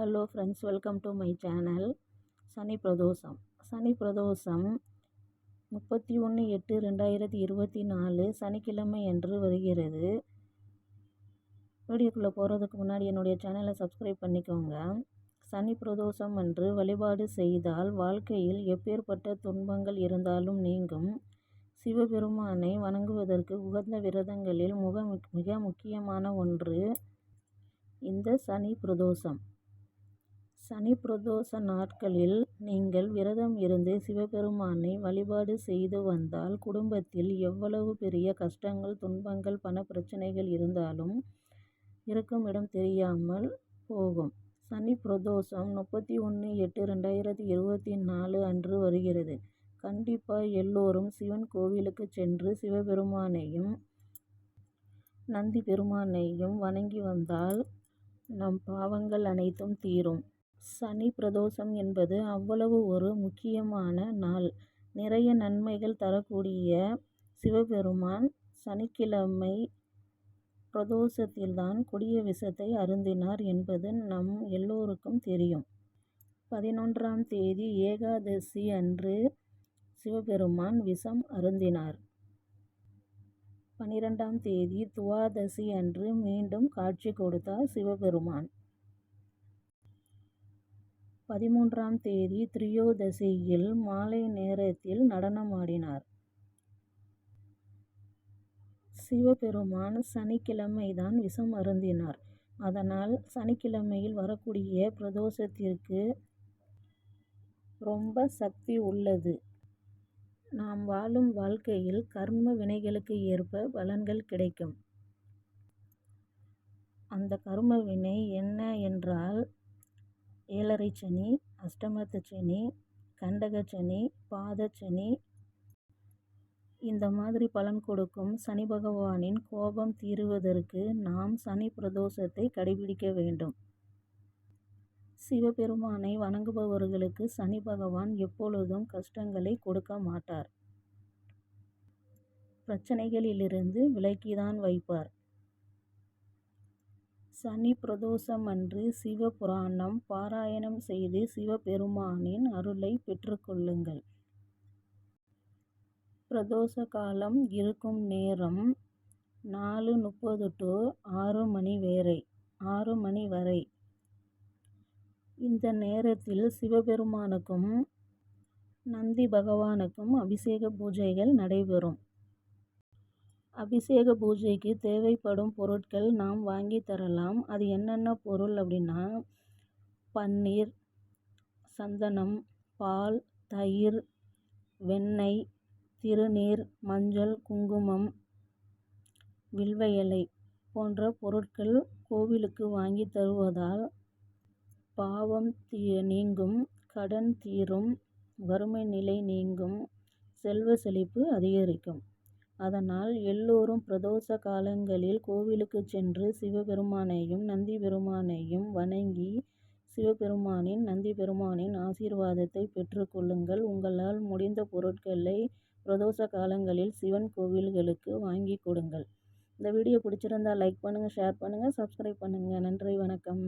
Hello friends welcome to my channel Shani Pradosham Shani Pradosham முப்பத்தி ஒன்று எட்டு ரெண்டாயிரத்தி இருபத்தி நாலு சனிக்கிழமை அன்று வருகிறது. வீடியோக்குள்ளே போகிறதுக்கு முன்னாடி என்னுடைய சேனலை சப்ஸ்கிரைப் பண்ணிக்கோங்க. சனி பிரதோஷம் அன்று வழிபாடு செய்தால் வாழ்க்கையில் எப்பேற்பட்ட துன்பங்கள் இருந்தாலும் நீங்கும். சிவபெருமானை வணங்குவதற்கு உகந்த விரதங்களில் முக மிக முக்கியமான ஒன்று இந்த சனி பிரதோஷம். சனி பிரதோஷ நாட்களில் நீங்கள் விரதம் இருந்து சிவபெருமானை வழிபாடு செய்து வந்தால் குடும்பத்தில் எவ்வளவு பெரிய கஷ்டங்கள் துன்பங்கள் பண பிரச்சனைகள் இருந்தாலும் இருக்கும் இடம் தெரியாமல் போகும். சனி பிரதோஷம் முப்பத்தி ஒன்று எட்டு ரெண்டாயிரத்தி இருபத்தி நாலு அன்று வருகிறது. கண்டிப்பாக எல்லோரும் சிவன் கோவிலுக்கு சென்று சிவபெருமானையும் நந்தி பெருமானையும் வணங்கி வந்தால் நம் பாவங்கள் அனைத்தும் தீரும். சனி பிரதோஷம் என்பது அவ்வளவு ஒரு முக்கியமான நாள். நிறைய நன்மைகள் தரக்கூடிய சிவபெருமான் சனிக்கிழமை பிரதோஷத்தில்தான் கொடிய விஷத்தை அருந்தினார் என்பது நம் எல்லோருக்கும் தெரியும். பதினொன்றாம் தேதி ஏகாதசி அன்று சிவபெருமான் விஷம் அருந்தினார். பனிரெண்டாம் தேதி துவாதசி அன்று மீண்டும் காட்சி கொடுத்தார் சிவபெருமான். பதிமூன்றாம் தேதி திரியோதசியில் மாலை நேரத்தில் நடனமாடினார். சிவபெருமான் சனிக்கிழமைதான் விஷம் அருந்தினார். அதனால் சனிக்கிழமையில் வரக்கூடிய பிரதோஷத்திற்கு ரொம்ப சக்தி உள்ளது. நாம் வாழும் வாழ்க்கையில் கர்ம வினைகளுக்கு ஏற்ப பலன்கள் கிடைக்கும். அந்த கர்ம வினை என்ன என்றால் ஏழரை சனி அஷ்டமத்து சனி கண்டகச்சனி பாதச்சனி இந்த மாதிரி பலன் கொடுக்கும் சனி பகவானின் கோபம் தீருவதற்கு நாம் சனி பிரதோஷத்தை கடைபிடிக்க வேண்டும். சிவபெருமானை வணங்குபவர்களுக்கு சனி பகவான் எப்பொழுதும் கஷ்டங்களை கொடுக்க மாட்டார். பிரச்சனைகளிலிருந்து விலக்கிதான் வைப்பார். சனி பிரதோஷமன்று சிவபுராணம் பாராயணம் செய்து சிவபெருமானின் அருளை பெற்றுக்கொள்ளுங்கள். பிரதோஷ காலம் இருக்கும் நேரம் நாலு முப்பது டு ஆறு மணி வரை ஆறு மணி வரை. இந்த நேரத்தில் சிவபெருமானுக்கும் நந்தி பகவானுக்கும் அபிஷேக பூஜைகள் நடைபெறும். அபிஷேக பூஜைக்கு தேவைப்படும் பொருட்கள் நாம் வாங்கி தரலாம். அது என்னென்ன பொருள் அப்படின்னா பன்னீர் சந்தனம் பால் தயிர் வெண்ணெய் திருநீர் மஞ்சள் குங்குமம் வில்வ இலை போன்ற பொருட்கள் கோவிலுக்கு வாங்கி தருவதால் பாவம் தீ நீங்கும் கடன் தீரும் வறுமை நிலை நீங்கும் செல்வ செழிப்பு அதிகரிக்கும். அதனால் எல்லோரும் பிரதோஷ காலங்களில் கோவிலுக்கு சென்று சிவபெருமானையும் நந்தி பெருமானையும் வணங்கி சிவபெருமானின் நந்தி பெருமானின் ஆசீர்வாதத்தை பெற்றுக்கொள்ளுங்கள் உங்களால் முடிந்த பொருட்களை பிரதோஷ காலங்களில் சிவன் கோவில்களுக்கு வாங்கி கொடுங்கள். இந்த வீடியோ பிடிச்சிருந்தா லைக் பண்ணுங்கள் ஷேர் பண்ணுங்கள் சப்ஸ்கிரைப் பண்ணுங்கள் நன்றி வணக்கம்.